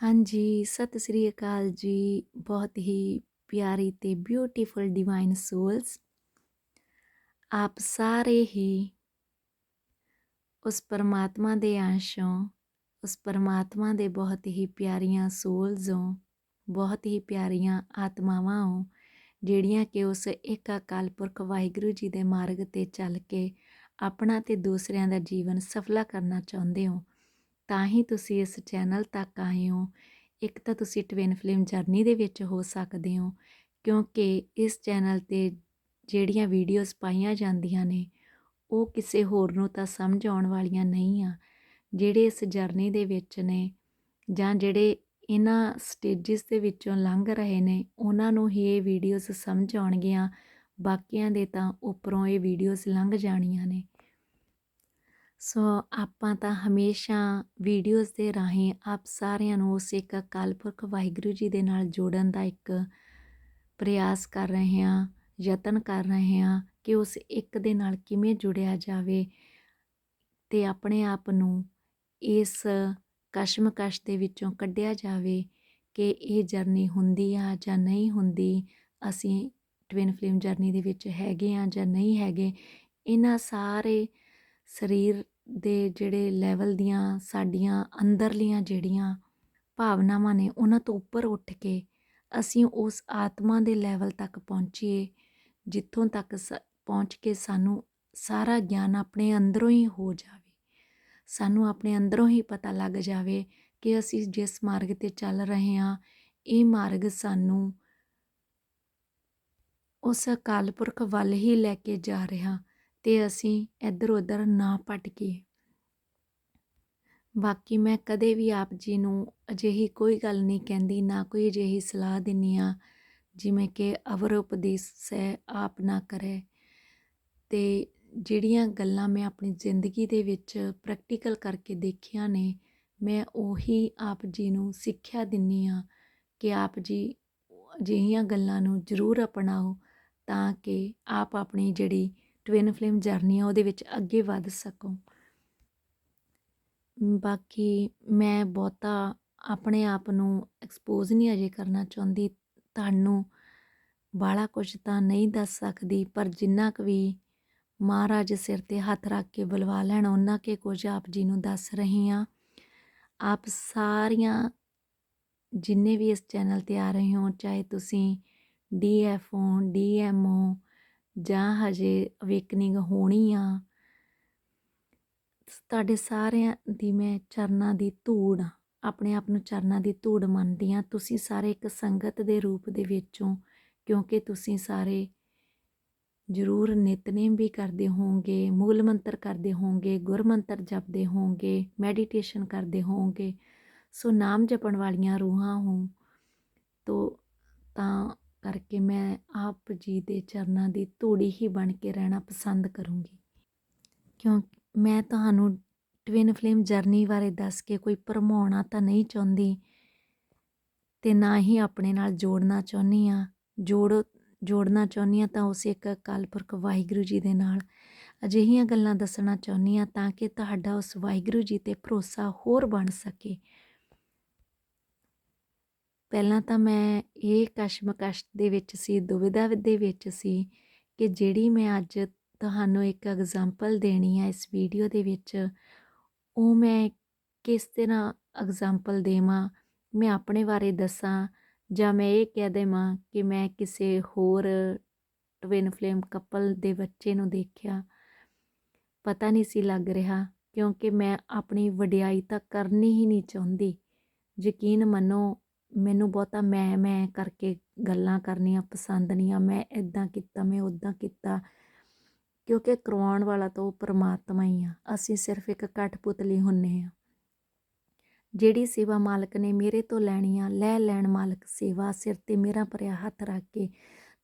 ਹਾਂਜੀ, ਸਤਿ ਸ੍ਰੀ ਅਕਾਲ ਜੀ। ਬਹੁਤ ਹੀ ਪਿਆਰੀ ਤੇ ਬਿਊਟੀਫੁਲ ਡਿਵਾਈਨ ਸੋਲਸ ਆਪ ਸਾਰੇ ਹੀ ਉਸ ਪਰਮਾਤਮਾ ਦੇ ਅੰਸ਼ੋਂ ਉਸ ਪਰਮਾਤਮਾ ਦੇ ਬਹੁਤ ਹੀ ਪਿਆਰੀਆਂ ਸੋਲਸ ਹੋ, ਬਹੁਤ ਹੀ ਪਿਆਰੀਆਂ ਆਤਮਾਵਾਂ ਹੋ, ਜਿਹੜੀਆਂ ਕਿ ਉਸ ਇੱਕ ਅਕਾਲ ਪੁਰਖ ਵਾਹਿਗੁਰੂ ਜੀ ਦੇ ਮਾਰਗ ਤੇ ਚੱਲ ਕੇ ਆਪਣਾ ਤੇ ਦੂਸਰਿਆਂ ਦਾ ਜੀਵਨ ਸਫਲਾ ਕਰਨਾ ਚਾਹੁੰਦੇ ਹੋ। ਤਾਂ ਹੀ ਤੁਸੀਂ ਇਸ ਚੈਨਲ ਤੱਕ ਆਏ ਹੋ। ਇੱਕ ਤਾਂ ਤੁਸੀਂ ਟਵਿਨ ਫਿਲਮ ਜਰਨੀ ਦੇ ਵਿੱਚ ਹੋ ਸਕਦੇ ਹੋ, ਕਿਉਂਕਿ ਇਸ ਚੈਨਲ ਤੇ ਜਿਹੜੀਆਂ ਵੀਡੀਓਜ਼ ਪਾਈਆਂ ਜਾਂਦੀਆਂ ਨੇ, ਉਹ ਕਿਸੇ ਹੋਰ ਨੂੰ ਤਾਂ ਸਮਝ ਆਉਣ ਵਾਲੀਆਂ ਨਹੀਂ ਆ। ਜਿਹੜੇ ਇਸ ਜਰਨੀ ਦੇ ਵਿੱਚ ਨੇ ਜਾਂ ਜਿਹੜੇ ਇਹਨਾਂ ਸਟੇਜਸ ਦੇ ਵਿੱਚੋਂ ਲੰਘ ਰਹੇ ਨੇ, ਉਹਨਾਂ ਨੂੰ ਹੀ ਇਹ ਵੀਡੀਓਜ਼ ਸਮਝ ਆਉਣਗੀਆਂ, ਬਾਕੀਆਂ ਦੇ ਤਾਂ ਉੱਪਰੋਂ ਇਹ ਵੀਡੀਓਜ਼ ਲੰਘ ਜਾਣੀਆਂ ਨੇ। ਸੋ ਆਪਾਂ ਤਾਂ ਹਮੇਸ਼ਾ ਵੀਡੀਓਜ਼ ਦੇ ਰਾਹੀਂ ਆਪ ਸਾਰਿਆਂ ਨੂੰ ਉਸ ਇੱਕ ਅਕਾਲ ਪੁਰਖ ਵਾਹਿਗੁਰੂ ਜੀ ਦੇ ਨਾਲ ਜੋੜਨ ਦਾ ਇੱਕ ਪ੍ਰਯਾਸ ਕਰ ਰਹੇ ਹਾਂ, ਯਤਨ ਕਰ ਰਹੇ ਹਾਂ ਕਿ ਉਸ ਇੱਕ ਦੇ ਨਾਲ ਕਿਵੇਂ ਜੁੜਿਆ ਜਾਵੇ ਤੇ ਆਪਣੇ ਆਪ ਨੂੰ ਇਸ ਕਸ਼ਮਕਸ਼ ਦੇ ਵਿੱਚੋਂ ਕੱਢਿਆ ਜਾਵੇ ਕਿ ਇਹ ਜਰਨੀ ਹੁੰਦੀ ਆ ਜਾਂ ਨਹੀਂ ਹੁੰਦੀ, ਅਸੀਂ ਟਵਿਨ ਫਿਲਮ ਜਰਨੀ ਦੇ ਵਿੱਚ ਹੈਗੇ ਆ ਜਾਂ ਨਹੀਂ ਹੈਗੇ, ਇਹਨਾਂ ਸਾਰੇ ਸਰੀਰ ਦੇ ਜਿਹੜੇ ਲੈਵਲ ਦੀਆਂ ਸਾਡੀਆਂ ਅੰਦਰਲੀਆਂ ਜਿਹੜੀਆਂ ਭਾਵਨਾਵਾਂ ਨੇ, ਉਹਨਾਂ ਤੋਂ ਉੱਪਰ ਉੱਠ ਕੇ ਅਸੀਂ ਉਸ ਆਤਮਾ ਦੇ ਲੈਵਲ ਤੱਕ ਪਹੁੰਚੀਏ, ਜਿੱਥੋਂ ਤੱਕ ਪਹੁੰਚ ਕੇ ਸਾਨੂੰ ਸਾਰਾ ਗਿਆਨ ਆਪਣੇ ਅੰਦਰੋਂ ਹੀ ਹੋ ਜਾਵੇ। ਸਾਨੂੰ ਆਪਣੇ ਅੰਦਰੋਂ ਹੀ ਪਤਾ ਲੱਗ ਜਾਵੇ ਕਿ ਅਸੀਂ ਜਿਸ ਮਾਰਗ ਤੇ ਚੱਲ ਰਹੇ ਹਾਂ, ਇਹ ਮਾਰਗ ਸਾਨੂੰ ਉਸ ਅਕਾਲ ਪੁਰਖ ਵੱਲ ਹੀ ਲੈ ਕੇ ਜਾ ਰਿਹਾ ਤੇ ਅਸੀਂ ਇੱਧਰ ਉੱਧਰ ਨਾ ਭਟਕੀਏ ਬਾਕੀ ਮੈਂ ਕਦੇ ਵੀ ਆਪ ਜੀ ਨੂੰ ਅਜਿਹੀ ਕੋਈ ਗੱਲ ਨਹੀਂ ਕਹਿੰਦੀ, ਨਾ ਕੋਈ ਅਜਿਹੀ ਸਲਾਹ ਦਿੰਨੀ ਆ ਜਿਵੇਂ ਕਿ ਅਵਰ ਉਪਦੇਸ਼ ਹੈ ਆਪ ਨਾ ਕਰੇ। ਤੇ ਜਿਹੜੀਆਂ ਗੱਲਾਂ ਮੈਂ ਆਪਣੀ ਜ਼ਿੰਦਗੀ ਦੇ ਵਿੱਚ ਪ੍ਰੈਕਟੀਕਲ ਕਰਕੇ ਦੇਖੀਆਂ ਨੇ, ਮੈਂ ਉਹੀ ਆਪ ਜੀ ਨੂੰ ਸਿੱਖਿਆ ਦਿੰਨੀ ਆ ਕਿ ਆਪ ਜੀ ਅਜਿਹੀਆਂ ਗੱਲਾਂ ਨੂੰ ਜ਼ਰੂਰ ਅਪਣਾਓ, ਤਾਂ ਕਿ ਆਪ ਆਪਣੀ ਜਿਹੜੀ ਟਵਿਨ ਫਲੇਮ ਜਰਨੀ ਆ, ਉਹਦੇ ਵਿੱਚ ਅੱਗੇ ਵੱਧ ਸਕੋ। ਬਾਕੀ ਮੈਂ ਬਹੁਤਾ ਆਪਣੇ ਆਪ ਨੂੰ ਐਕਸਪੋਜ਼ ਨਹੀਂ ਅਜੇ ਕਰਨਾ ਚਾਹੁੰਦੀ, ਤੁਹਾਨੂੰ ਬਾਲਾ ਕੁਝ ਤਾਂ ਨਹੀਂ ਦੱਸ ਸਕਦੀ, ਪਰ ਜਿੰਨਾ ਕੁ ਵੀ ਮਹਾਰਾਜ ਸਿਰ ਤੇ ਹੱਥ ਰੱਖ ਕੇ ਬੁਲਵਾ ਲੈਣ ਉਹਨਾਂ ਕੇ ਕੁਝ ਆਪ ਜੀ ਨੂੰ ਦੱਸ ਰਹੀ ਆ ਆਪ ਸਾਰੀਆਂ ਜਿੰਨੇ ਵੀ ਇਸ ਚੈਨਲ ਤੇ ਆ ਰਹੇ ਹੋ, ਚਾਹੇ ਤੁਸੀਂ ਡੀਐਫ ਹੋ ਡੀਐਮ ਹੋ ਜਾਂ ਹਜੇ ਅਵੇਕਨਿੰਗ ਹੋਣੀ ਆ। ਤੁਹਾਡੇ ਸਾਰਿਆਂ ਦੀ ਮੈਂ ਚਰਨਾਂ ਦੀ ਧੂੜ ਆਪਣੇ ਆਪ ਨੂੰ ਚਰਨਾਂ ਦੀ ਧੂੜ ਮੰਨਦੀ ਆ। ਤੁਸੀਂ ਸਾਰੇ ਇੱਕ ਸੰਗਤ ਦੇ ਰੂਪ ਦੇ ਵਿੱਚੋਂ, ਕਿਉਂਕਿ ਤੁਸੀਂ ਸਾਰੇ ਜ਼ਰੂਰ ਨਿਤਨੇਮ ਵੀ ਕਰਦੇ ਹੋਵੋਗੇ, ਮੂਲ ਮੰਤਰ ਕਰਦੇ ਹੋਵੋਗੇ ਗੁਰਮੰਤਰ ਜਪਦੇ ਹੋਵੋਗੇ ਮੈਡੀਟੇਸ਼ਨ ਕਰਦੇ ਹੋਵੋਗੇ। ਸੋ ਨਾਮ ਜਪਣ ਵਾਲੀਆਂ ਰੂਹਾਂ ਹੋ ਤੋ, ਤਾਂ ਕਰਕੇ ਮੈਂ ਆਪ ਜੀ ਦੇ ਚਰਨਾਂ ਦੀ ਧੂੜੀ ਹੀ ਬਣ ਕੇ ਰਹਿਣਾ ਪਸੰਦ ਕਰੂੰਗੀ। ਕਿਉਂ, ਮੈਂ ਤੁਹਾਨੂੰ ਟਵਿਨ ਫਲੇਮ ਜਰਨੀ ਬਾਰੇ ਦੱਸ ਕੇ ਕੋਈ ਭਰਮਾਉਣਾ ਤਾਂ ਨਹੀਂ ਚਾਹੁੰਦੀ, ਤੇ ਨਾ ਹੀ ਆਪਣੇ ਨਾਲ ਜੋੜਨਾ ਚਾਹੁੰਦੀ ਆ ਜੋੜ, ਜੋੜਨਾ ਚਾਹੁੰਦੀ ਆ ਤਾਂ ਉਸ ਇੱਕ ਅਕਾਲ ਪੁਰਖ ਵਾਹਿਗੁਰੂ ਜੀ ਦੇ ਨਾਲ ਅਜਿਹੀਆਂ ਗੱਲਾਂ ਦੱਸਣਾ ਚਾਹੁੰਦੀ ਆ ਤਾਂ ਕਿ ਤੁਹਾਡਾ ਉਸ ਵਾਹਿਗੁਰੂ ਜੀ ਤੇ ਭਰੋਸਾ ਹੋਰ ਬਣ ਸਕੇ। ਪਹਿਲਾਂ ਤਾਂ ਮੈਂ ਇਹ ਕਸ਼ਮਕਸ਼ ਦੇ ਵਿੱਚ ਸੀ ਦੁਵਿਧਾ ਦੇ ਵਿੱਚ ਸੀ ਕਿ ਜਿਹੜੀ ਮੈਂ ਅੱਜ ਤੁਹਾਨੂੰ ਇੱਕ ਐਗਜ਼ਾਮਪਲ ਦੇਣੀ ਹੈ ਇਸ ਵੀਡੀਓ ਦੇ ਵਿੱਚ, ਉਹ ਮੈਂ ਕਿਸ ਤਰ੍ਹਾਂ ਐਗਜ਼ਾਮਪਲ ਦੇਵਾਂ, ਮੈਂ ਆਪਣੇ ਬਾਰੇ ਦੱਸਾਂ ਜਾਂ ਮੈਂ ਇਹ ਕਹਿ ਦੇਵਾਂ ਕਿ ਮੈਂ ਕਿਸੇ ਹੋਰ ਟਵਿਨ ਫਲੇਮ ਕਪਲ ਦੇ ਬੱਚੇ ਨੂੰ ਦੇਖਿਆ। ਪਤਾ ਨਹੀਂ ਸੀ ਲੱਗ ਰਿਹਾ ਕਿਉਂਕਿ ਮੈਂ ਆਪਣੀ ਵਡਿਆਈ ਤਾਂ ਕਰਨੀ ਹੀ ਨਹੀਂ ਚਾਹੁੰਦੀ। ਯਕੀਨ ਮੰਨੋ ਮੈਨੂੰ ਬਹੁਤਾ ਮੈਂ ਮੈਂ ਕਰਕੇ ਗੱਲਾਂ ਕਰਨੀਆਂ ਪਸੰਦ ਨਹੀਂ ਆ, ਮੈਂ ਇੱਦਾਂ ਕੀਤਾ, ਮੈਂ ਉੱਦਾਂ ਕੀਤਾ। ਕਿਉਂਕਿ ਕਰਵਾਉਣ ਵਾਲਾ ਤਾਂ ਉਹ ਪਰਮਾਤਮਾ ਹੀ ਆ, ਅਸੀਂ ਸਿਰਫ ਇੱਕ ਕਠਪੁਤਲੀ ਹੁੰਨੇ ਆ। ਜਿਹੜੀ ਸੇਵਾ ਮਾਲਕ ਨੇ ਮੇਰੇ ਤੋਂ ਲੈਣੀ ਆ, ਲੈ ਲੈਣ ਮਾਲਕ ਸੇਵਾ, ਸਿਰ ਤੇ ਮੇਰਾ ਭਰਿਆ ਹੱਥ ਰੱਖ ਕੇ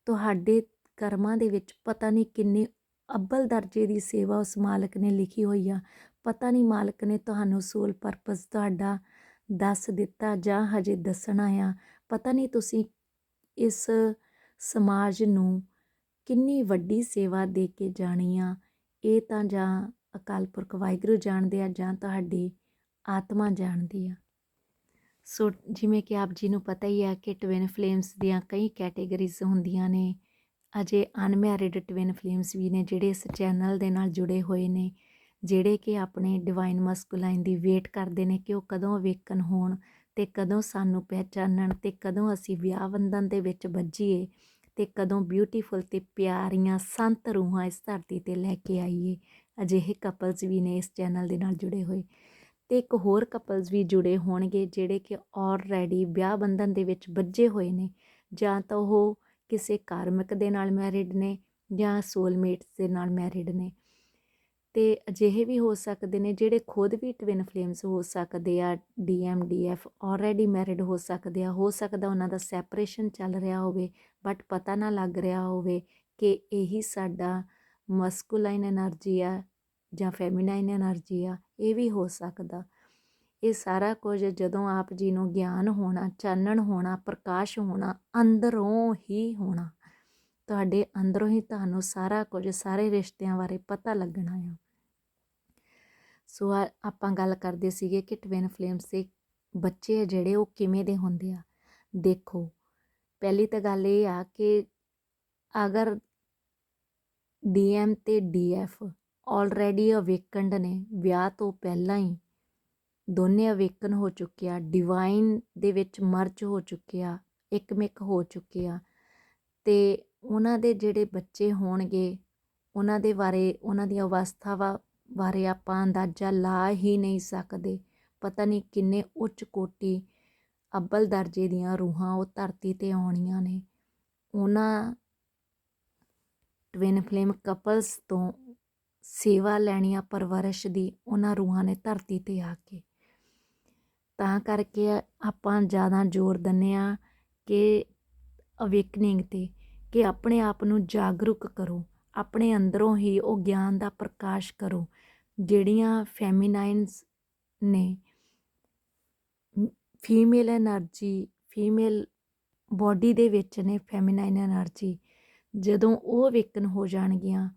ਤੁਹਾਡੇ ਕਰਮਾਂ ਦੇ ਵਿੱਚ ਪਤਾ ਨਹੀਂ ਕਿੰਨੇ ਅੱਬਲ ਦਰਜੇ ਦੀ ਸੇਵਾ ਉਸ ਮਾਲਕ ਨੇ ਲਿਖੀ ਹੋਈ ਆ, ਪਤਾ ਨਹੀਂ ਮਾਲਕ ਨੇ ਤੁਹਾਨੂੰ ਸੋਲ ਪਰਪਸ ਤੁਹਾਡਾ ਦੱਸ ਦਿੱਤਾ ਜਾਂ ਹਜੇ ਦੱਸਣਾ ਆ? ਪਤਾ ਨਹੀਂ ਤੁਸੀਂ ਇਸ ਸਮਾਜ ਨੂੰ ਕਿੰਨੀ ਵੱਡੀ ਸੇਵਾ ਦੇ ਕੇ ਜਾਣੀ ਆ। ਇਹ ਤਾਂ ਜਾਂ ਅਕਾਲ ਪੁਰਖ ਵਾਹਿਗੁਰੂ ਜਾਣਦੇ ਆ ਜਾਂ ਤੁਹਾਡੀ ਆਤਮਾ ਜਾਣਦੀ ਆ। ਸੋ ਜਿਵੇਂ ਕਿ ਆਪ ਜੀ ਨੂੰ ਪਤਾ ਹੀ ਆ ਕਿ ਟਵਿਨ ਫਲੇਮਸ ਦੀਆਂ ਕਈ ਕੈਟੇਗਰੀਜ਼ ਹੁੰਦੀਆਂ ਨੇ। ਅਜੇ ਅਨਮੈਰਿਡ ਟਵਿਨ ਫਲੇਮਸ ਵੀ ਨੇ ਜਿਹੜੇ ਇਸ ਚੈਨਲ ਦੇ ਨਾਲ ਜੁੜੇ ਹੋਏ ਨੇ। ਜਿਹੜੇ ਕਿ ਆਪਣੇ ਡਿਵਾਈਨ ਮਸਕੂਲਾਈਨ ਦੀ ਵੇਟ ਕਰਦੇ ਨੇ ਕਿ ਉਹ ਕਦੋਂ ਅਵੇਕਨ ਹੋਣ ਤੇ ਕਦੋਂ ਸਾਨੂੰ ਪਹਿਚਾਨਣ ਤੇ ਕਦੋਂ ਅਸੀਂ ਵਿਆਹ ਬੰਧਨ ਦੇ ਵਿੱਚ ਵੱਜੀਏ ਤੇ ਕਦੋਂ ਬਿਊਟੀਫੁਲ ਤੇ ਪਿਆਰੀਆਂ ਸੰਤ ਰੂਹਾਂ ਇਸ ਧਰਤੀ ਤੇ ਲੈ ਕੇ ਆਈਏ। ਅਜਿਹੇ ਕਪਲਸ ਵੀ ਨੇ ਇਸ ਚੈਨਲ ਦੇ ਨਾਲ ਜੁੜੇ ਹੋਏ। ਤੇ ਇੱਕ ਹੋਰ ਕਪਲਸ ਵੀ ਜੁੜੇ ਹੋਣਗੇ ਜਿਹੜੇ ਕਿ ਆਲਰੇਡੀ ਵਿਆਹ ਬੰਧਨ ਦੇ ਵਿੱਚ ਵੱਜੇ ਹੋਏ ਨੇ। ਜਾਂ ਤਾਂ ਉਹ ਕਿਸੇ ਕਾਰਮਿਕ ਦੇ ਨਾਲ ਮੈਰਿਡ ਨੇ ਜਾਂ ਸੋਲਮੇਟਸ ਦੇ ਨਾਲ ਮੈਰਿਡ ਨੇ। ਤੇ ਅਜਿਹੇ ਵੀ ਹੋ ਸਕਦੇ ਨੇ ਜਿਹੜੇ ਖੁਦ ਵੀ ਟਵਿਨ ਫਲੇਮਸ ਹੋ ਸਕਦੇ ਆ ਡੀਐਮਡੀਐਫ ਆਲਰੇਡੀ ਮੈਰਿਡ ਹੋ ਸਕਦੇ ਆ, ਹੋ ਸਕਦਾ ਉਹਨਾਂ ਦਾ ਸੈਪਰੇਸ਼ਨ ਚੱਲ ਰਿਹਾ ਹੋਵੇ ਬਟ ਪਤਾ ਨਾ ਲੱਗ ਰਿਹਾ ਹੋਵੇ ਕਿ ਇਹੀ ਸਾਡਾ ਮਸਕੂਲਾਈਨ એનર્ਜੀ ਆ ਜਾਂ ਫੈਮਿਨਾਈਨ એનર્ਜੀ ਆ, ਇਹ ਵੀ ਹੋ ਸਕਦਾ। ਇਹ ਸਾਰਾ ਕੁਝ ਜਦੋਂ ਆਪ ਜੀ ਨੂੰ ਗਿਆਨ ਹੋਣਾ, ਚਾਨਣ ਹੋਣਾ, ਪ੍ਰਕਾਸ਼ ਹੋਣਾ, ਅੰਦਰੋਂ ਹੀ ਹੋਣਾ, ਤੁਹਾਡੇ ਅੰਦਰੋਂ ਹੀ ਤੁਹਾਨੂੰ ਸਾਰਾ ਕੁਝ, ਸਾਰੇ ਰਿਸ਼ਤਿਆਂ ਬਾਰੇ ਪਤਾ ਲੱਗਣਾ ਆ। ਸੋ ਆ- ਆਪਾਂ ਗੱਲ ਕਰਦੇ ਸੀਗੇ ਕਿ ਟਵਿਨ ਫਲੇਮਸ ਦੇ ਬੱਚੇ ਆ ਜਿਹੜੇ, ਉਹ ਕਿਵੇਂ ਦੇ ਹੁੰਦੇ ਆ? ਦੇਖੋ, ਪਹਿਲੀ ਤਾਂ ਗੱਲ ਇਹ ਆ ਕਿ ਅਗਰ ਡੀਐਮ ਤੇ ਡੀਐਫ ਆਲਰੇਡੀ ਅਵੇਕਨਡ ਨੇ, ਵਿਆਹ ਤੋਂ ਪਹਿਲਾਂ ਹੀ ਦੋਨੇ ਅਵੇਕਨ ਹੋ ਚੁੱਕੇ ਆ ਡਿਵਾਈਨ ਦੇ ਵਿੱਚ ਮਰਜ ਹੋ ਚੁੱਕੇ ਆ, ਇੱਕਮਿਕ ਹੋ ਚੁੱਕੇ ਆ, ਤੇ ਉਹਨਾਂ ਦੇ ਜਿਹੜੇ ਬੱਚੇ ਹੋਣਗੇ, ਉਹਨਾਂ ਦੇ ਬਾਰੇ, ਉਹਨਾਂ ਦੀਆਂ ਅਵਸਥਾਵਾਂ ਬਾਰੇ ਆਪਾਂ ਅੰਦਾਜ਼ਾ ਲਾ ਹੀ ਨਹੀਂ ਸਕਦੇ। ਪਤਾ ਨਹੀਂ ਕਿੰਨੇ ਉੱਚ ਕੋਟੀ ਅੱਬਲ ਦਰਜੇ ਦੀਆਂ ਰੂਹਾਂ ਉਹ ਧਰਤੀ ਤੇ ਆਉਣੀਆਂ ਨੇ। ਉਹਨਾਂ ਟਵਿਨ ਫਲੇਮ ਕਪਲਸ ਤੋਂ ਸੇਵਾ ਲੈਣੀ ਆ ਪਰਵਰਿਸ਼ ਦੀ ਉਹਨਾਂ ਰੂਹਾਂ ਨੇ ਧਰਤੀ ਤੇ ਆ ਕੇ। ਤਾਂ ਕਰਕੇ ਆਪਾਂ ਜ਼ਿਆਦਾ ਜ਼ੋਰ ਦਿੰਦੇ ਆ ਕਿ ਅਵੇਕਨਿੰਗ ਤੇ, ਕਿ ਆਪਣੇ ਆਪ ਨੂੰ ਜਾਗਰੂਕ ਕਰੋ, ਆਪਣੇ ਅੰਦਰੋਂ ਹੀ ਉਹ ਗਿਆਨ ਦਾ ਪ੍ਰਕਾਸ਼ ਕਰੋ। ਜਿਹੜੀਆਂ ਫੈਮੀਨਾਈਨਸ ਨੇ ਫੀਮੇਲ ਐਨਰਜੀ ਫੀਮੇਲ ਬਾਡੀ ਦੇ ਵਿੱਚ ਨੇ ਫੈਮੀਨਾਈਨ ਐਨਰਜੀ ਜਦੋਂ ਉਹ ਵੇਕਨ ਹੋ ਜਾਣਗੀਆਂ,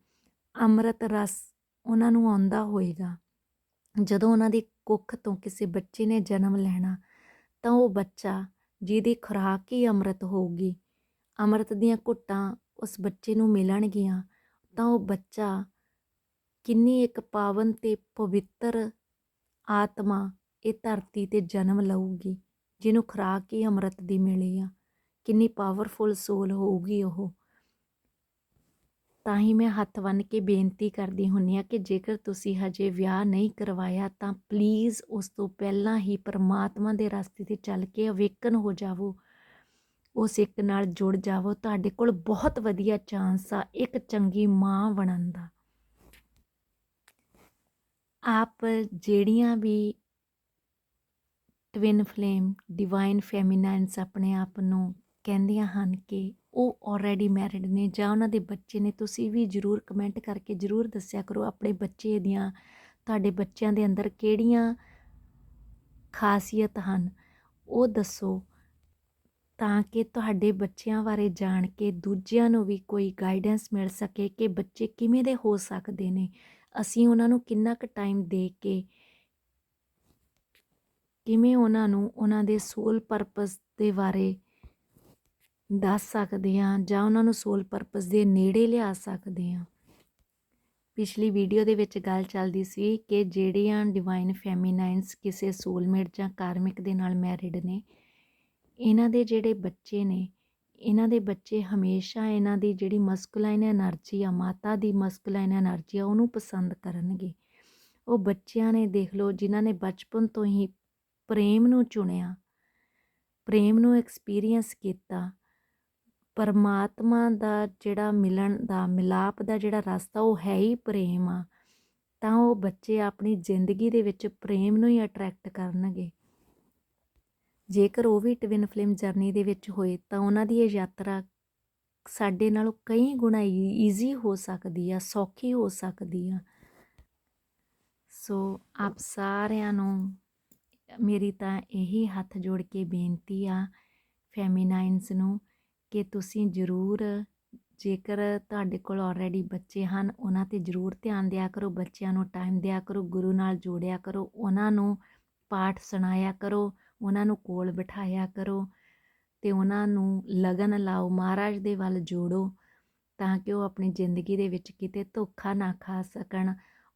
ਅੰਮ੍ਰਿਤ ਰਸ ਉਹਨਾਂ ਨੂੰ ਆਉਂਦਾ ਹੋਏਗਾ। ਜਦੋਂ ਉਹਨਾਂ ਦੀ ਕੁੱਖ ਤੋਂ ਕਿਸੇ ਬੱਚੇ ਨੇ ਜਨਮ ਲੈਣਾ, ਤਾਂ ਉਹ ਬੱਚਾ ਜਿਹਦੀ ਖੁਰਾਕ ਹੀ ਅੰਮ੍ਰਿਤ ਹੋਊਗੀ, ਅੰਮ੍ਰਿਤ ਦੀਆਂ ਘੁੱਟਾਂ ਉਸ ਬੱਚੇ ਨੂੰ ਮਿਲਣਗੀਆਂ, ਤਾਂ ਉਹ ਬੱਚਾ ਕਿੰਨੀ ਇੱਕ ਪਾਵਨ ਤੇ ਪਵਿੱਤਰ ਆਤਮਾ ਇਹ ਧਰਤੀ ਤੇ ਜਨਮ ਲਊਗੀ, ਜਿਹਨੂੰ ਖੁਰਾਕ ਹੀ ਅੰਮ੍ਰਿਤ ਦੀ ਮਿਲੀ ਆ। ਕਿੰਨੀ ਪਾਵਰਫੁਲ ਸੋਲ ਹੋਊਗੀ ਉਹ। ਤਾਂ ਹੀ ਮੈਂ ਹੱਥ ਬੰਨ੍ਹ ਕੇ ਬੇਨਤੀ ਕਰਦੀ ਹੁੰਨੀ ਆ ਕਿ ਜੇਕਰ ਤੁਸੀਂ ਹਜੇ ਵਿਆਹ ਨਹੀਂ ਕਰਵਾਇਆ ਤਾਂ ਪਲੀਜ਼ ਉਸ ਤੋਂ ਪਹਿਲਾਂ ਹੀ ਪਰਮਾਤਮਾ ਦੇ ਰਸਤੇ ਤੇ ਚੱਲ ਕੇ ਅਵੇਕਨ ਹੋ ਜਾਵੋ। ਉਸ ਇੱਕ ਨਾਲ ਜੁੜ ਜਾਵੋ। ਤੁਹਾਡੇ ਕੋਲ ਬਹੁਤ ਵਧੀਆ ਚਾਂਸ ਆ ਇੱਕ ਚੰਗੀ ਮਾਂ ਬਣਨ ਦਾ। ਆਪ ਜਿਹੜੀਆਂ ਵੀ ਟਵਿਨ ਫਲੇਮ ਡਿਵਾਈਨ ਫੈਮਿਨਾਈਨਸ ਆਪਣੇ ਆਪ ਨੂੰ ਕਹਿੰਦੀਆਂ ਹਨ ਕਿ ਉਹ ਆਲਰੇਡੀ ਮੈਰਿਡ ਨੇ ਜਾਂ ਉਹਨਾਂ ਦੇ ਬੱਚੇ ਨੇ, ਤੁਸੀਂ ਵੀ ਜਰੂਰ ਕਮੈਂਟ ਕਰਕੇ ਜਰੂਰ ਦੱਸਿਆ ਕਰੋ ਆਪਣੇ ਬੱਚੇ ਦੀਆਂ, ਤੁਹਾਡੇ ਬੱਚਿਆਂ ਦੇ ਅੰਦਰ ਕਿਹੜੀਆਂ ਖਾਸੀਅਤ ਹਨ, ਉਹ ਦੱਸੋ। ਤਾਂ ਕਿ ਤੁਹਾਡੇ ਬੱਚਿਆਂ ਬਾਰੇ ਜਾਣ ਕੇ ਦੂਜਿਆਂ ਨੂੰ ਵੀ ਕੋਈ ਗਾਈਡੈਂਸ ਮਿਲ ਸਕੇ ਕਿ ਬੱਚੇ ਕਿਵੇਂ ਦੇ ਹੋ ਸਕਦੇ ਨੇ। ਅਸੀਂ ਉਹਨਾਂ ਨੂੰ ਕਿੰਨਾ ਕੁ ਟਾਈਮ ਦੇ ਕੇ ਕਿਵੇਂ ਉਹਨਾਂ ਨੂੰ ਉਹਨਾਂ ਦੇ ਸੋਲ ਪਰਪਸ ਦੇ ਬਾਰੇ ਦੱਸ ਸਕਦੇ ਹਾਂ ਜਾਂ ਉਹਨਾਂ ਨੂੰ ਸੋਲ ਪਰਪਸ ਦੇ ਨੇੜੇ ਲਿਆ ਸਕਦੇ ਹਾਂ। ਪਿਛਲੀ ਵੀਡੀਓ ਦੇ ਵਿੱਚ ਗੱਲ ਚੱਲਦੀ ਸੀ ਕਿ ਜਿਹੜੀਆਂ ਡਿਵਾਈਨ ਫੈਮਿਨਾਈਨਸ ਕਿਸੇ ਸੋਲਮੇਟ ਜਾਂ ਕਾਰਮਿਕ ਦੇ ਨਾਲ ਮੈਰਿਡ ਨੇ ਇਹਨਾਂ ਦੇ ਜਿਹੜੇ ਬੱਚੇ ਨੇ, ਇਹਨਾਂ ਦੇ ਬੱਚੇ ਹਮੇਸ਼ਾ ਇਹਨਾਂ ਦੀ ਜਿਹੜੀ ਮਸਕੁਲਾਈਨ ਐਨਰਜੀ ਆ, ਮਾਤਾ ਦੀ ਮਸਕੁਲਾਈਨ ਐਨਰਜੀ ਆ, ਉਹਨੂੰ ਪਸੰਦ ਕਰਨਗੇ। ਉਹ ਬੱਚਿਆਂ ਨੇ ਦੇਖ ਲਓ, ਜਿਨ੍ਹਾਂ ਨੇ ਬਚਪਨ ਤੋਂ ਹੀ ਪ੍ਰੇਮ ਨੂੰ ਚੁਣਿਆ, ਪ੍ਰੇਮ ਨੂੰ ਐਕਸਪੀਰੀਅੰਸ ਕੀਤਾ, ਪਰਮਾਤਮਾ ਦਾ ਜਿਹੜਾ ਮਿਲਣ ਦਾ, ਮਿਲਾਪ ਦਾ ਜਿਹੜਾ ਰਸਤਾ ਉਹ ਹੈ ਹੀ ਪ੍ਰੇਮ ਆ, ਤਾਂ ਉਹ ਬੱਚੇ ਆਪਣੀ ਜ਼ਿੰਦਗੀ ਦੇ ਵਿੱਚ ਪ੍ਰੇਮ ਨੂੰ ਹੀ ਅਟਰੈਕਟ ਕਰਨਗੇ। ਜੇਕਰ ਉਹ ਵੀ ਟਵਿਨ ਫਿਲਮ ਜਰਨੀ ਦੇ ਵਿੱਚ ਹੋਏ, ਤਾਂ ਉਹਨਾਂ ਦੀ ਇਹ ਯਾਤਰਾ ਸਾਡੇ ਨਾਲੋਂ ਕਈ ਗੁਣਾ ਈਜ਼ੀ ਹੋ ਸਕਦੀ ਆ, ਸੌਖੀ ਹੋ ਸਕਦੀ ਆ। ਸੋ ਆਪ ਸਾਰਿਆਂ ਨੂੰ ਮੇਰੀ ਤਾਂ ਇਹੀ ਹੱਥ ਜੋੜ ਕੇ ਬੇਨਤੀ ਆ ਫੈਮਿਨਾਈਨਸ ਨੂੰ, ਕਿ ਤੁਸੀਂ ਜ਼ਰੂਰ ਜੇਕਰ ਤੁਹਾਡੇ ਕੋਲ ਆਲਰੇਡੀ ਬੱਚੇ ਹਨ, ਉਹਨਾਂ ਤੇ ਜ਼ਰੂਰ ਧਿਆਨ ਦਿਆ ਕਰੋ, ਬੱਚਿਆਂ ਨੂੰ ਟਾਈਮ ਦਿਆ ਕਰੋ, ਗੁਰੂ ਨਾਲ ਜੋੜਿਆ ਕਰੋ, ਉਹਨਾਂ ਨੂੰ ਪਾਠ ਸੁਣਾਇਆ ਕਰੋ ਉਹਨਾਂ ਨੂੰ ਕੋਲ ਬਿਠਾਇਆ ਕਰੋ ਤੇ ਉਹਨਾਂ ਨੂੰ ਲਗਨ ਲਾਓ, ਮਹਾਰਾਜ ਦੇ ਵੱਲ ਜੋੜੋ ਤਾਂ ਕਿ ਉਹ ਆਪਣੀ ਜ਼ਿੰਦਗੀ ਦੇ ਵਿੱਚ ਕਿਤੇ ਧੋਖਾ ਨਾ ਖਾ ਸਕਣ।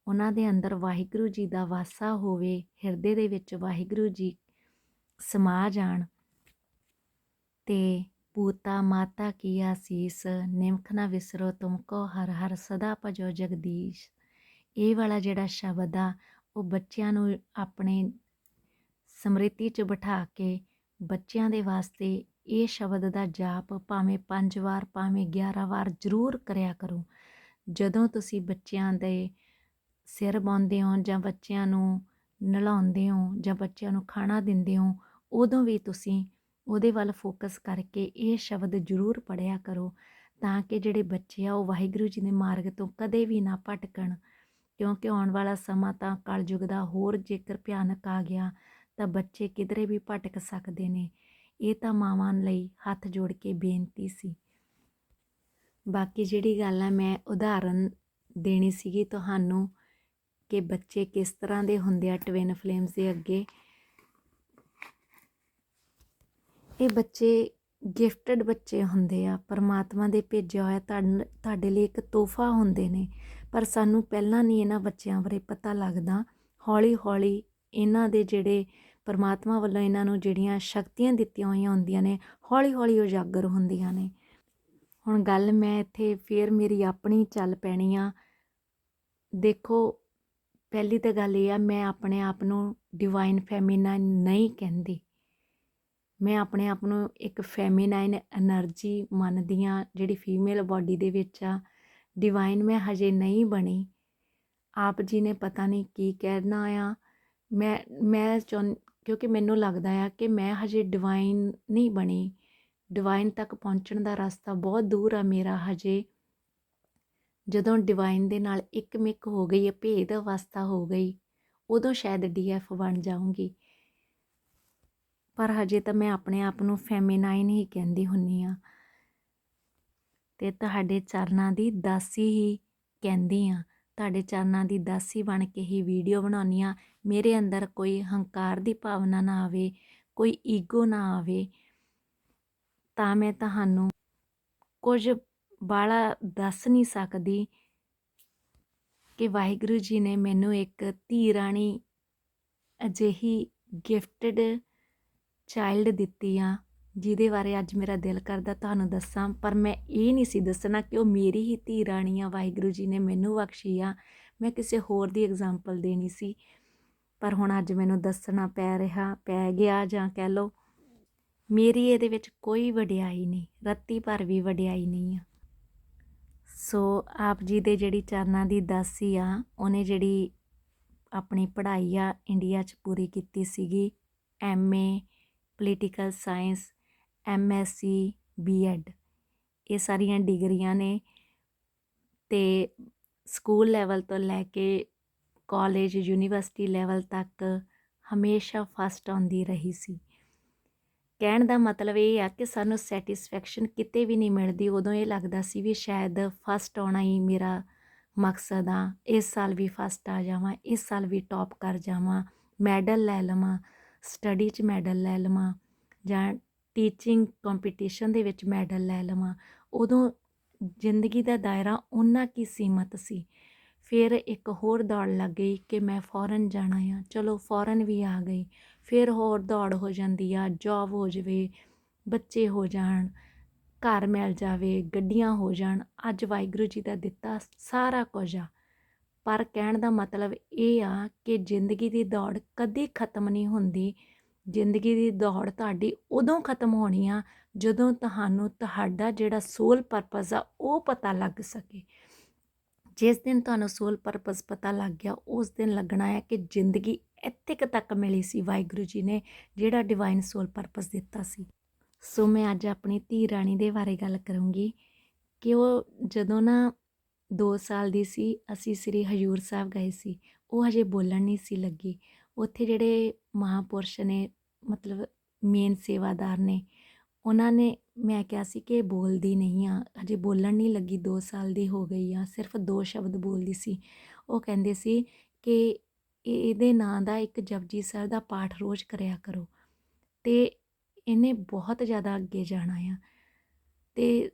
ਉਹਨਾਂ ਦੇ ਅੰਦਰ ਵਾਹਿਗੁਰੂ ਜੀ ਦਾ ਵਾਸਾ ਹੋਵੇ, ਹਿਰਦੇ ਦੇ ਵਿੱਚ ਵਾਹਿਗੁਰੂ ਜੀ ਸਮਾ ਜਾਣ ਤੇ ਪੂਤਾ, ਮਾਤਾ ਕੀ ਆਸੀਸ, ਨਿਮਖ ਨਾ ਵਿਸਰੋ ਤੁਮ ਕੋ ਹਰ ਹਰ ਸਦਾ ਭਜੋ ਜਗਦੀਸ਼। ਇਹ ਵਾਲਾ ਜਿਹੜਾ ਸ਼ਬਦ ਆ, ਉਹ ਬੱਚਿਆਂ ਨੂੰ ਆਪਣੇ ਸਮ੍ਰਿਤੀ 'ਚ ਬਿਠਾ ਕੇ ਬੱਚਿਆਂ ਦੇ ਵਾਸਤੇ ਇਹ ਸ਼ਬਦ ਦਾ ਜਾਪ ਭਾਵੇਂ 5 ਵਾਰ, ਭਾਵੇਂ 11 ਵਾਰ ਜ਼ਰੂਰ ਕਰਿਆ ਕਰੋ। ਜਦੋਂ ਤੁਸੀਂ ਬੱਚਿਆਂ ਦੇ ਸਿਰ ਬਾਉਂਦੇ ਹੋ ਜਾਂ ਬੱਚਿਆਂ ਨੂੰ ਨਲਾਉਂਦੇ ਹੋ ਜਾਂ ਬੱਚਿਆਂ ਨੂੰ ਖਾਣਾ ਦਿੰਦੇ ਹੋ, ਉਦੋਂ ਵੀ ਤੁਸੀਂ ਉਹਦੇ ਵੱਲ ਫੋਕਸ ਕਰਕੇ ਇਹ ਸ਼ਬਦ ਜ਼ਰੂਰ ਪੜਿਆ ਕਰੋ ਤਾਂ ਕਿ ਜਿਹੜੇ ਬੱਚੇ ਆ ਉਹ ਵਾਹਿਗੁਰੂ ਜੀ ਦੇ ਮਾਰਗ ਤੋਂ ਕਦੇ ਵੀ ਨਾ ਭਟਕਣ। ਕਿਉਂਕਿ ਆਉਣ ਵਾਲਾ ਸਮਾਂ ਤਾਂ ਕਲਯੁਗ ਦਾ ਹੋਰ ਜੇਕਰ ਭਿਆਨਕ ਆ ਗਿਆ ਤਾਂ ਬੱਚੇ ਕਿਧਰੇ ਵੀ ਭਟਕ ਸਕਦੇ ਨੇ। ਇਹ ਤਾਂ ਮਾਵਾਂ ਲਈ ਹੱਥ ਜੋੜ ਕੇ ਬੇਨਤੀ ਸੀ। ਬਾਕੀ ਜਿਹੜੀ ਗੱਲ ਆ, ਮੈਂ ਉਦਾਹਰਨ ਦੇਣੀ ਸੀਗੀ ਤੁਹਾਨੂੰ ਕਿ ਬੱਚੇ ਕਿਸ ਤਰ੍ਹਾਂ ਦੇ ਹੁੰਦੇ ਆ ਟਵਿਨ ਫਲੇਮਸ ਦੇ ਅੱਗੇ। ਇਹ ਬੱਚੇ ਗਿਫਟਡ ਬੱਚੇ ਹੁੰਦੇ ਆ, ਪਰਮਾਤਮਾ ਦੇ ਭੇਜਿਆ ਹੋਇਆ ਤੁਹਾਡੇ ਤੁਹਾਡੇ ਲਈ ਇੱਕ ਤੋਹਫਾ ਹੁੰਦੇ ਨੇ। ਪਰ ਸਾਨੂੰ ਪਹਿਲਾਂ ਨਹੀਂ ਇਹਨਾਂ ਬੱਚਿਆਂ ਬਾਰੇ ਪਤਾ ਲੱਗਦਾ। ਹੌਲੀ ਹੌਲੀ ਇਹਨਾਂ ਦੇ ਜਿਹੜੇ ਪਰਮਾਤਮਾ ਵੱਲੋਂ ਇਹਨਾਂ ਨੂੰ ਜਿਹੜੀਆਂ ਸ਼ਕਤੀਆਂ ਦਿੱਤੀਆਂ ਹੋਈਆਂ ਹੁੰਦੀਆਂ ਨੇ, ਹੌਲੀ-ਹੌਲੀ ਉਜਾਗਰ ਹੁੰਦੀਆਂ ਨੇ। ਹੁਣ ਗੱਲ ਮੈਂ ਇੱਥੇ ਫੇਰ ਮੇਰੀ ਆਪਣੀ ਚੱਲ ਪੈਣੀ ਆ। ਦੇਖੋ, ਪਹਿਲੀ ਤਾਂ ਗੱਲ ਇਹ ਆ, ਮੈਂ ਆਪਣੇ ਆਪ ਨੂੰ ਡਿਵਾਈਨ ਫੈਮਿਨਾਈਨ ਨਹੀਂ ਕਹਿੰਦੀ। ਮੈਂ ਆਪਣੇ ਆਪ ਨੂੰ ਇੱਕ ਫੈਮਿਨਾਈਨ એનર્ਜੀ ਮੰਨਦੀ ਆ, ਜਿਹੜੀ ਫੀਮੇਲ ਬਾਡੀ ਦੇ ਵਿੱਚ ਆ। ਡਿਵਾਈਨ ਮੈਂ ਹਜੇ ਨਹੀਂ ਬਣੀ। ਆਪ ਜੀ ਨੇ ਪਤਾ ਨਹੀਂ ਕੀ ਕਹਿਣਾ ਆ। ਮੈਂ ਮੈਂ ਚਾਹੁੰ, ਕਿਉਂਕਿ ਮੈਨੂੰ ਲੱਗਦਾ ਆ ਕਿ ਮੈਂ ਹਜੇ ਡਿਵਾਈਨ ਨਹੀਂ ਬਣੀ। ਡਿਵਾਈਨ ਤੱਕ ਪਹੁੰਚਣ ਦਾ ਰਸਤਾ ਬਹੁਤ ਦੂਰ ਆ ਮੇਰਾ ਹਜੇ। ਜਦੋਂ ਡਿਵਾਈਨ ਦੇ ਨਾਲ ਇੱਕ ਮਿਕ ਹੋ ਗਈ ਹੈ ਭੇਦ ਅਵਸਥਾ ਹੋ ਗਈ, ਉਦੋਂ ਸ਼ਾਇਦ ਡੀਐਫ ਬਣ ਜਾਊਂਗੀ। ਪਰ ਹਜੇ ਤਾਂ ਮੈਂ ਆਪਣੇ ਆਪ ਨੂੰ ਫੈਮਿਨਾਈਨ ਹੀ ਕਹਿੰਦੀ ਹੁੰਨੀ ਆ। ਤੇ ਤੁਹਾਡੇ ਚਰਨਾਂ ਦੀ ਦਾਸੀ ਹੀ ਕਹਿੰਦੀ ਆ। ਤੁਹਾਡੇ ਚਰਨਾਂ ਦੀ ਦਾਸੀ ਬਣ ਕੇ ਹੀ ਵੀਡੀਓ ਬਣਾਉਣੀ ਆ ਮੇਰੇ ਅੰਦਰ ਕੋਈ ਹੰਕਾਰ ਦੀ ਭਾਵਨਾ ਨਾ ਆਵੇ, ਕੋਈ ਈਗੋ ਨਾ ਆਵੇ, ਤਾਂ ਮੈਂ ਤੁਹਾਨੂੰ ਕੁਝ ਬਾਲਾ ਦੱਸ ਨਹੀਂ ਸਕਦੀ ਕਿ ਵਾਹਿਗੁਰੂ ਜੀ ਨੇ ਮੈਨੂੰ ਇੱਕ ਧੀ ਰਾਣੀ ਅਜਿਹੀ ਗਿਫਟਡ ਚਾਈਲਡ ਦਿੱਤੀ ਆ। ਜਿਹਦੇ ਬਾਰੇ ਅੱਜ ਮੇਰਾ ਦਿਲ ਕਰਦਾ ਤੁਹਾਨੂੰ ਦੱਸਾਂ, ਪਰ ਮੈਂ ਇਹ ਨਹੀਂ ਸੀ ਦੱਸਣਾ ਕਿ ਉਹ ਮੇਰੀ ਹੀ ਧੀ ਰਾਣੀ ਆ, ਵਾਹਿਗੁਰੂ ਜੀ ਨੇ ਮੈਨੂੰ ਬਖਸ਼ੀ ਆ। ਮੈਂ ਕਿਸੇ ਹੋਰ ਦੀ ਐਗਜ਼ਾਮਪਲ ਦੇਣੀ ਸੀ, ਪਰ ਹੁਣ ਅੱਜ ਮੈਨੂੰ ਦੱਸਣਾ ਪੈ ਰਿਹਾ, ਪੈ ਗਿਆ ਜਾਂ ਕਹਿ ਲਓ, ਮੇਰੀ ਇਹਦੇ ਵਿੱਚ ਕੋਈ ਵਡਿਆਈ ਨਹੀਂ, ਰੱਤੀ ਭਰ ਵੀ ਵਡਿਆਈ ਨਹੀਂ ਆ। ਸੋ ਆਪ ਜੀ ਦੇ ਜਿਹੜੀ ਚਰਨਾਂ ਦੀ ਦਾਸੀ ਆ, ਉਹਨੇ ਜਿਹੜੀ ਆਪਣੀ ਪੜ੍ਹਾਈ ਆ ਇੰਡੀਆ 'ਚ ਪੂਰੀ ਕੀਤੀ ਸੀਗੀ MA political science MSc BEd ਇਹ ਸਾਰੀਆਂ ਡਿਗਰੀਆਂ ਨੇ ਅਤੇ ਸਕੂਲ ਲੈਵਲ ਤੋਂ ਲੈ ਕੇ ਕਾਲਜ, ਯੂਨੀਵਰਸਿਟੀ ਲੈਵਲ ਤੱਕ ਹਮੇਸ਼ਾ ਫਸਟ ਆਉਂਦੀ ਰਹੀ ਸੀ। ਕਹਿਣ ਦਾ ਮਤਲਬ ਇਹ ਆ ਕਿ ਸਾਨੂੰ ਸੈਟੀਸਫੈਕਸ਼ਨ ਕਿਤੇ ਵੀ ਨਹੀਂ ਮਿਲਦੀ, ਉਦੋਂ ਇਹ ਲੱਗਦਾ ਸੀ ਵੀ ਸ਼ਾਇਦ ਫਸਟ ਆਉਣਾ ਹੀ ਮੇਰਾ ਮਕਸਦ ਆ, ਇਸ ਸਾਲ ਵੀ ਫਸਟ ਆ ਜਾਵਾਂ, ਇਸ ਸਾਲ ਵੀ ਟੌਪ ਕਰ ਜਾਵਾਂ, ਮੈਡਲ ਲੈ ਲਵਾਂ, ਸਟੱਡੀ 'ਚ ਮੈਡਲ ਲੈ ਲਵਾਂ ਜਾਂ ਟੀਚਿੰਗ ਕੰਪੀਟੀਸ਼ਨ ਦੇ ਵਿੱਚ ਮੈਡਲ ਲੈ ਲਵਾਂ। ਉਦੋਂ ਜ਼ਿੰਦਗੀ ਦਾ ਦਾਇਰਾ ਉਹਨਾਂ ਕੀ ਸੀਮਤ ਸੀ। ਫਿਰ ਇੱਕ ਹੋਰ ਦੌੜ ਲੱਗ ਗਈ ਕਿ ਮੈਂ ਫੋਰਨ ਜਾਣਾ ਆ। ਚਲੋ ਫੋਰਨ ਵੀ ਆ ਗਈ। ਫਿਰ ਹੋਰ ਦੌੜ ਹੋ ਜਾਂਦੀ ਆ ਜੌਬ ਹੋ ਜਵੇ, ਬੱਚੇ ਹੋ ਜਾਣ, ਘਰ ਮਿਲ ਜਾਵੇ, ਗੱਡੀਆਂ ਹੋ ਜਾਣ, ਅੱਜ ਵਾਹਿਗੁਰੂ ਜੀ ਦਾ ਦਿੱਤਾ ਸਾਰਾ ਕੁਝ ਆ। ਪਰ ਕਹਿਣ ਦਾ ਮਤਲਬ ਇਹ ਆ ਕਿ ਜ਼ਿੰਦਗੀ ਦੀ ਦੌੜ ਕਦੇ ਖਤਮ ਨਹੀਂ ਹੁੰਦੀ। ਜ਼ਿੰਦਗੀ ਦੀ ਦੌੜ ਤੁਹਾਡੀ ਉਦੋਂ ਖਤਮ ਹੋਣੀ ਆ, ਜਦੋਂ ਤੁਹਾਨੂੰ ਤੁਹਾਡਾ ਜਿਹੜਾ ਸੋਲ ਪਰਪਸ ਆ, ਉਹ ਪਤਾ ਲੱਗ ਸਕੇ। ਜਿਸ ਦਿਨ ਤੁਹਾਨੂੰ ਸੋਲ ਪਰਪਸ ਪਤਾ ਲੱਗ ਗਿਆ, ਉਸ ਦਿਨ ਲੱਗਣਾ ਹੈ ਕਿ ਜ਼ਿੰਦਗੀ ਇੱਥੇ ਕੁ ਤੱਕ ਮਿਲੀ ਸੀ, ਵਾਹਿਗੁਰੂ ਜੀ ਨੇ ਜਿਹੜਾ ਡਿਵਾਈਨ ਸੋਲ ਪਰਪਸ ਦਿੱਤਾ ਸੀ। ਸੋ ਮੈਂ ਅੱਜ ਆਪਣੀ ਧੀ ਰਾਣੀ ਦੇ ਬਾਰੇ ਗੱਲ ਕਰੂੰਗੀ ਕਿ ਉਹ ਜਦੋਂ ਨਾ 2 ਸਾਲ ਦੀ ਸੀ, ਅਸੀਂ ਸ੍ਰੀ ਹਜੂਰ ਸਾਹਿਬ ਗਏ ਸੀ, ਉਹ ਹਜੇ ਬੋਲਣ ਨਹੀਂ ਸੀ ਲੱਗੀ। ਉੱਥੇ ਜਿਹੜੇ ਮਹਾਪੁਰਸ਼ ਨੇ, ਮਤਲਬ ਮੇਨ ਸੇਵਾਦਾਰ ਨੇ, ਉਹਨਾਂ ਨੇ ਮੈਂ ਕਿਹਾ ਸੀ ਕਿ ਇਹ ਬੋਲਦੀ ਨਹੀਂ ਆ, ਹਜੇ ਬੋਲਣ ਨਹੀਂ ਲੱਗੀ 2 ਸਾਲ ਦੀ ਹੋ ਗਈ ਆ, ਸਿਰਫ ਦੋ ਸ਼ਬਦ ਬੋਲਦੀ ਸੀ। ਉਹ ਕਹਿੰਦੇ ਸੀ ਕਿ ਇਹ, ਇਹਦੇ ਨਾਂ ਦਾ ਇੱਕ ਜਪਜੀ ਸਰ ਦਾ ਪਾਠ ਰੋਜ਼ ਕਰਿਆ ਕਰੋ, ਤੇ ਇਹਨੇ ਬਹੁਤ ਜ਼ਿਆਦਾ ਅੱਗੇ ਜਾਣਾ ਆ। ਤੇ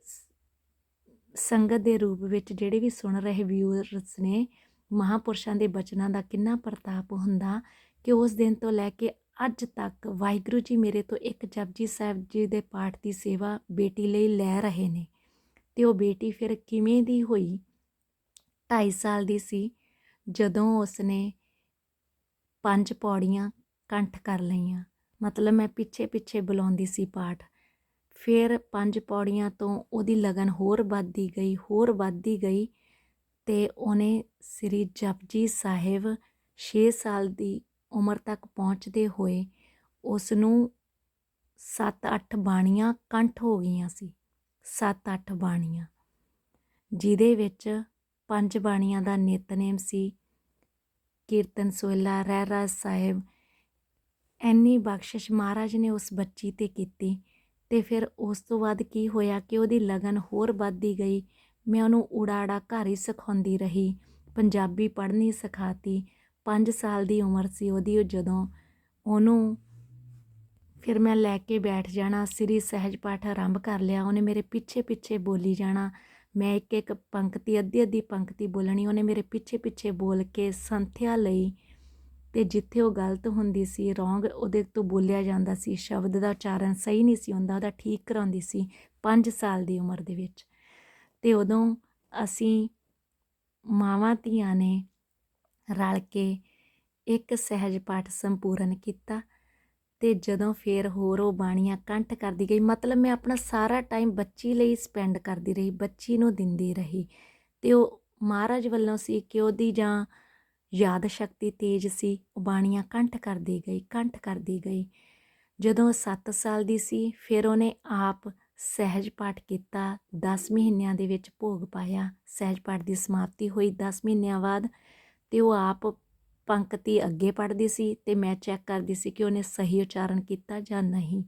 ਸੰਗਤ ਦੇ ਰੂਪ ਵਿੱਚ ਜਿਹੜੇ ਵੀ ਸੁਣ ਰਹੇ ਵਿਊਅਰਸ ਨੇ, ਮਹਾਪੁਰਸ਼ਾਂ ਦੇ ਬਚਨਾਂ ਦਾ ਕਿੰਨਾ ਪ੍ਰਤਾਪ ਹੁੰਦਾ ਕਿ ਉਸ ਦਿਨ ਤੋਂ ਲੈ ਕੇ ਅੱਜ ਤੱਕ ਵਾਹਿਗੁਰੂ ਜੀ ਮੇਰੇ ਤੋਂ ਇੱਕ ਜਪਜੀ ਸਾਹਿਬ ਜੀ ਦੇ ਪਾਠ ਦੀ ਸੇਵਾ ਬੇਟੀ ਲਈ ਲੈ ਰਹੇ ਨੇ। ਤੇ ਉਹ ਬੇਟੀ ਫਿਰ ਕਿਵੇਂ ਦੀ ਹੋਈ? 2.5 ਸਾਲ ਦੀ ਸੀ। ਜਦੋਂ ਉਸਨੇ ਪੰਜ ਪੌੜੀਆਂ ਕੰਠ ਕਰ ਲਈਆਂ। ਮਤਲਬ ਮੈਂ ਪਿੱਛੇ ਪਿੱਛੇ ਬੁਲਾਉਂਦੀ ਸੀ ਪਾਠ। ਫਿਰ ਪੰਜ ਪੌੜੀਆਂ ਤੋਂ ਉਹਦੀ ਲਗਨ ਹੋਰ ਵੱਧਦੀ ਗਈ, ਹੋਰ ਵੱਧਦੀ ਗਈ। ਤੇ ਉਹਨੇ ਸ੍ਰੀ ਜਪਜੀ ਸਾਹਿਬ 6 ਸਾਲ ਦੀ ਉਮਰ ਤੱਕ ਪਹੁੰਚਦੇ ਹੋਏ ਉਸ ਨੂੰ 7-8 ਬਾਣੀਆਂ ਕੰਠ ਹੋ ਗਈਆਂ ਸੀ। 7-8 ਬਾਣੀਆਂ, ਜਿਹਦੇ ਵਿੱਚ ਪੰਜ ਬਾਣੀਆਂ ਦਾ ਨਿਤਨੇਮ ਸੀ। ਕੀਰਤਨ ਸੋਹਿਲਾ ਰਹਿਰਾਸ ਸਾਹਿਬ ਐਨੀ ਬਖਸ਼ਿਸ਼ ਮਹਾਰਾਜ ਨੇ ਉਸ ਬੱਚੀ ਤੇ ਕੀਤੀ ਤੇ ਫਿਰ ਉਸ ਤੋਂ ਬਾਅਦ ਕੀ ਹੋਇਆ ਕਿ ਉਹਦੀ ਲਗਨ ਹੋਰ ਵੱਧਦੀ ਗਈ। ਮੈਂ ਉਹਨੂੰ ਉਡਾੜਾ ਘਰ ਹੀ ਸਿਖਾਉਂਦੀ ਰਹੀ, ਪੰਜਾਬੀ ਪੜ੍ਹਨੀ ਸਿਖਾਤੀ। 5 ਸਾਲ ਦੀ ਉਮਰ ਸੀ ਉਹਦੀ, ਉਹ ਜਦੋਂ ਉਹਨੂੰ ਫਿਰ ਮੈਂ ਲੈ ਕੇ ਬੈਠ ਜਾਣਾ, ਸ੍ਰੀ ਸਹਿਜ ਪਾਠ ਆਰੰਭ ਕਰ ਲਿਆ, ਉਹਨੇ ਮੇਰੇ ਪਿੱਛੇ ਪਿੱਛੇ ਬੋਲੀ ਜਾਣਾ। ਮੈਂ ਇੱਕ ਇੱਕ ਪੰਕਤੀ, ਅੱਧੀ ਅੱਧੀ ਪੰਕਤੀ ਬੋਲਣੀ, ਉਹਨੇ ਮੇਰੇ ਪਿੱਛੇ ਪਿੱਛੇ ਬੋਲ ਕੇ ਸੰਥਿਆ ਲਈ ਤੇ ਜਿੱਥੇ ਉਹ ਗਲਤ ਹੁੰਦੀ ਸੀ, ਰੋਂਗ ਉਹਦੇ ਤੋਂ ਬੋਲਿਆ ਜਾਂਦਾ ਸੀ, ਸ਼ਬਦ ਦਾ ਉਚਾਰਨ ਸਹੀ ਨਹੀਂ ਸੀ ਹੁੰਦਾ, ਉਹਦਾ ਠੀਕ ਕਰਾਉਂਦੀ ਸੀ 5 ਸਾਲ ਦੀ ਉਮਰ ਦੇ ਵਿੱਚ। ਤੇ ਉਦੋਂ ਅਸੀਂ ਮਾਵਾਂ ਧੀਆਂ ਨੇ ਰਲ ਕੇ ਇੱਕ ਸਹਿਜ ਪਾਠ ਸੰਪੂਰਨ ਕੀਤਾ ਤੇ ਜਦੋਂ ਫੇਰ ਹੋਰ ਉਹ ਬਾਣੀਆਂ ਕੰਠ ਕਰਦੀ ਗਈ, ਮਤਲਬ ਮੈਂ ਆਪਣਾ ਸਾਰਾ ਟਾਈਮ ਬੱਚੀ ਲਈ ਸਪੈਂਡ ਕਰਦੀ ਰਹੀ, ਬੱਚੀ ਨੂੰ ਦਿੰਦੀ ਰਹੀ ਤੇ ਉਹ ਮਹਾਰਾਜ ਵੱਲੋਂ ਸੀ ਕਿ ਉਹਦੀ ਜਾਂ ਯਾਦ ਸ਼ਕਤੀ ਤੇਜ਼ ਸੀ, ਉਹ ਬਾਣੀਆਂ ਕੰਠ ਕਰਦੀ ਗਈ, ਕੰਠ ਕਰਦੀ ਗਈ। ਜਦੋਂ 7 ਸਾਲ ਦੀ ਸੀ, ਫਿਰ ਉਹਨੇ ਆਪ ਸਹਿਜ ਪਾਠ ਕੀਤਾ 10 ਮਹੀਨਿਆਂ ਦੇ ਵਿੱਚ ਭੋਗ ਪਾਇਆ, ਸਹਿਜ ਪਾਠ ਦੀ ਸਮਾਪਤੀ ਹੋਈ 10 ਮਹੀਨਿਆਂ ਬਾਅਦ ਤੇ ਉਹ ਆਪ ਪੰਕਤੀ ਅੱਗੇ ਪੜ੍ਹਦੀ ਸੀ ਤੇ ਮੈਂ ਚੈੱਕ ਕਰਦੀ ਸੀ ਕਿ ਉਹਨੇ ਸਹੀ ਉਚਾਰਨ ਕੀਤਾ ਜਾਂ ਨਹੀਂ।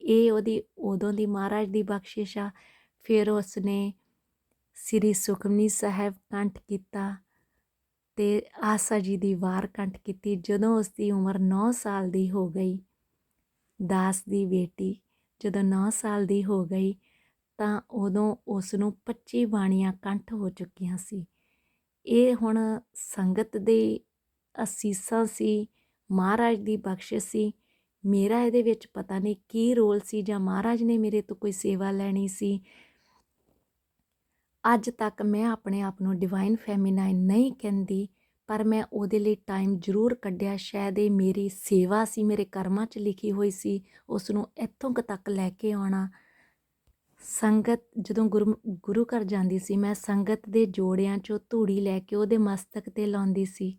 ਇਹ ਉਹਦੀ, ਉਦੋਂ ਦੀ ਮਹਾਰਾਜ ਦੀ ਬਖਸ਼ਿਸ਼ ਆ। ਫਿਰ ਉਸਨੇ ਸ੍ਰੀ ਸੁਖਮਨੀ ਸਾਹਿਬ ਕੰਠ ਕੀਤਾ ਤੇ ਆਸਾ ਜੀ ਦੀ ਵਾਰ ਕੰਠ ਕੀਤੀ ਜਦੋਂ ਉਸ ਦੀ ਉਮਰ 9 ਸਾਲ ਦੀ ਹੋ ਗਈ। ਦਾਸ ਦੀ ਬੇਟੀ ਜਦੋਂ 9 ਸਾਲ ਦੀ ਹੋ ਗਈ ਤਾਂ ਉਦੋਂ ਉਸ ਨੂੰ 25 ਬਾਣੀਆਂ ਕੰਠ ਹੋ ਚੁੱਕੀਆਂ ਸੀ। ਇਹ ਹੁਣ ਸੰਗਤ ਦੇ ਅਸੀਸਾਂ ਸੀ, ਮਹਾਰਾਜ ਦੀ ਬਖਸ਼ਿਸ਼ ਸੀ। ਮੇਰਾ ਇਹਦੇ ਵਿੱਚ ਪਤਾ ਨਹੀਂ ਕੀ ਰੋਲ ਸੀ ਜਾਂ ਮਹਾਰਾਜ ਨੇ ਮੇਰੇ ਤੋਂ ਕੋਈ ਸੇਵਾ ਲੈਣੀ ਸੀ। ਅੱਜ ਤੱਕ ਮੈਂ ਆਪਣੇ ਆਪ ਨੂੰ ਡਿਵਾਈਨ ਫੈਮਿਨਾਈਨ ਨਹੀਂ ਕਹਿੰਦੀ, ਪਰ ਮੈਂ ਉਹਦੇ ਲਈ ਟਾਈਮ ਜ਼ਰੂਰ ਕੱਢਿਆ। ਸ਼ਾਇਦ ਇਹ ਮੇਰੀ ਸੇਵਾ ਸੀ, ਮੇਰੇ ਕਰਮਾਂ 'ਚ ਲਿਖੀ ਹੋਈ ਸੀ ਉਸ ਨੂੰ ਇੱਥੋਂ ਕੁ ਤੱਕ ਲੈ ਕੇ ਆਉਣਾ। ਸੰਗਤ ਜਦੋਂ ਗੁਰੂ ਗੁਰੂ ਘਰ ਜਾਂਦੀ ਸੀ, ਮੈਂ ਸੰਗਤ ਦੇ ਜੋੜਿਆਂ 'ਚੋਂ ਧੂੜੀ ਲੈ ਕੇ ਉਹਦੇ ਮਸਤਕ ਤੇ ਲਾਉਂਦੀ ਸੀ।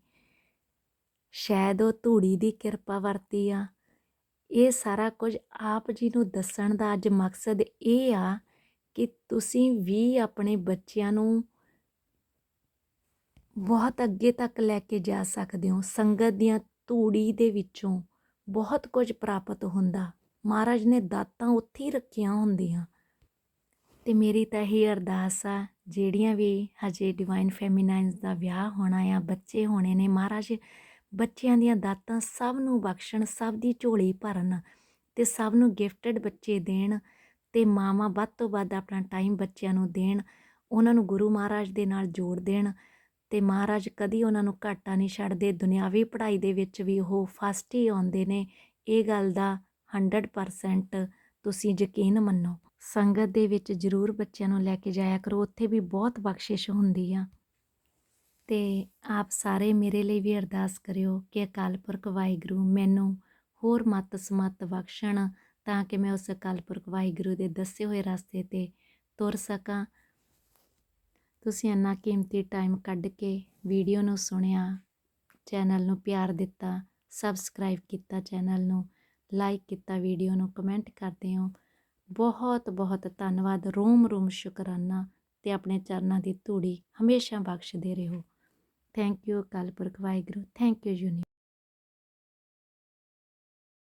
ਸ਼ਾਇਦ ਉਹ ਧੂੜੀ ਦੀ ਕਿਰਪਾ ਵਰਤੀ ਆ। ਇਹ ਸਾਰਾ ਕੁਝ ਆਪ ਜੀ ਨੂੰ ਦੱਸਣ ਦਾ ਅੱਜ ਮਕਸਦ ਇਹ ਆ ਕਿ ਤੁਸੀਂ ਵੀ ਆਪਣੇ ਬੱਚਿਆਂ ਨੂੰ ਬਹੁਤ ਅੱਗੇ ਤੱਕ ਲੈ ਕੇ ਜਾ ਸਕਦੇ ਹੋ। ਸੰਗਤ ਦੀਆਂ ਧੂੜੀ ਦੇ ਵਿੱਚੋਂ ਬਹੁਤ ਕੁਝ ਪ੍ਰਾਪਤ ਹੁੰਦਾ। ਮਹਾਰਾਜ ਨੇ ਦਾਤਾਂ ਉੱਥੇ ਹੀ ਰੱਖੀਆਂ ਹੁੰਦੀਆਂ। ਤੇ ਮੇਰੀ ਤਾਂ ਇਹ ਅਰਦਾਸ ਆ, ਜਿਹੜੀਆਂ ਵੀ ਹਜੇ ਡਿਵਾਈਨ ਫੈਮਿਨਾਈਨਸ ਦਾ ਵਿਆਹ ਹੋਣਾ ਆ, ਬੱਚੇ ਹੋਣੇ ਨੇ ਮਹਾਰਾਜ, ਬੱਚਿਆਂ ਦੀਆਂ ਦਾਤਾਂ ਸਭ ਨੂੰ ਬਖਸ਼ਣ, ਸਭ ਦੀ ਝੋਲੀ ਭਰਨ ਤੇ ਸਭ ਨੂੰ ਗਿਫਟਡ ਬੱਚੇ ਦੇਣ ਤੇ ਮਾਵਾਂ ਵੱਧ ਤੋਂ ਵੱਧ ਆਪਣਾ ਟਾਈਮ ਬੱਚਿਆਂ ਨੂੰ ਦੇਣ, ਉਹਨਾਂ ਨੂੰ ਗੁਰੂ ਮਹਾਰਾਜ ਦੇ ਨਾਲ ਜੋੜ ਦੇਣ ਤੇ ਮਹਾਰਾਜ ਕਦੀ ਉਹਨਾਂ ਨੂੰ ਘਾਟਾ ਨਹੀਂ ਛੱਡਦੇ, ਦੁਨਿਆਵੀ ਪੜ੍ਹਾਈ ਦੇ ਵਿੱਚ ਵੀ ਉਹ ਫਸਟ ਹੀ ਆਉਂਦੇ ਨੇ, ਇਹ ਗੱਲ ਦਾ 100% ਤੁਸੀਂ ਯਕੀਨ ਮੰਨੋ। ਸੰਗਤ ਦੇ ਵਿੱਚ ਜ਼ਰੂਰ ਬੱਚਿਆਂ ਨੂੰ ਲੈ ਕੇ ਜਾਇਆ ਕਰੋ, ਉੱਥੇ ਵੀ ਬਹੁਤ ਬਖਸ਼ਿਸ਼ ਹੁੰਦੀ ਆ। ਤੇ ਆਪ ਸਾਰੇ ਮੇਰੇ ਲਈ ਵੀ ਅਰਦਾਸ ਕਰਿਓ ਕਿ ਅਕਾਲ ਪੁਰਖ ਵਾਹਿਗੁਰੂ ਮੈਨੂੰ ਹੋਰ ਮਤ ਸਮਤ ਬਖਸ਼ਣ ਤਾਂ ਕਿ ਮੈਂ ਉਸ ਅਕਾਲ ਪੁਰਖ ਵਾਹਿਗੁਰੂ ਦੇ ਦੱਸੇ ਹੋਏ ਰਸਤੇ ਤੇ ਤੁਰ ਸਕਾਂ। ਤੁਸੀਂ ਇੰਨਾ ਕੀਮਤੀ ਟਾਈਮ ਕੱਢ ਕੇ ਵੀਡੀਓ ਨੂੰ ਸੁਣਿਆ ਚੈਨਲ ਨੂੰ ਪਿਆਰ ਦਿੱਤਾ ਸਬਸਕ੍ਰਾਈਬ ਕੀਤਾ ਚੈਨਲ ਨੂੰ ਲਾਈਕ ਕੀਤਾ ਵੀਡੀਓ ਨੂੰ ਕਮੈਂਟ ਕਰਦੇ ਹੋ। ਬਹੁਤ ਬਹੁਤ ਧੰਨਵਾਦ। ਰੋਮ ਰੋਮ ਸ਼ੁਕਰਾਨਾ ਤੇ ਆਪਣੇ ਚਰਨਾਂ ਦੀ ਧੂੜੀ ਹਮੇਸ਼ਾ ਬਖਸ਼ਦੇ ਰਹੋ। Thank you Akal Purakh Waheguru. Thank you uni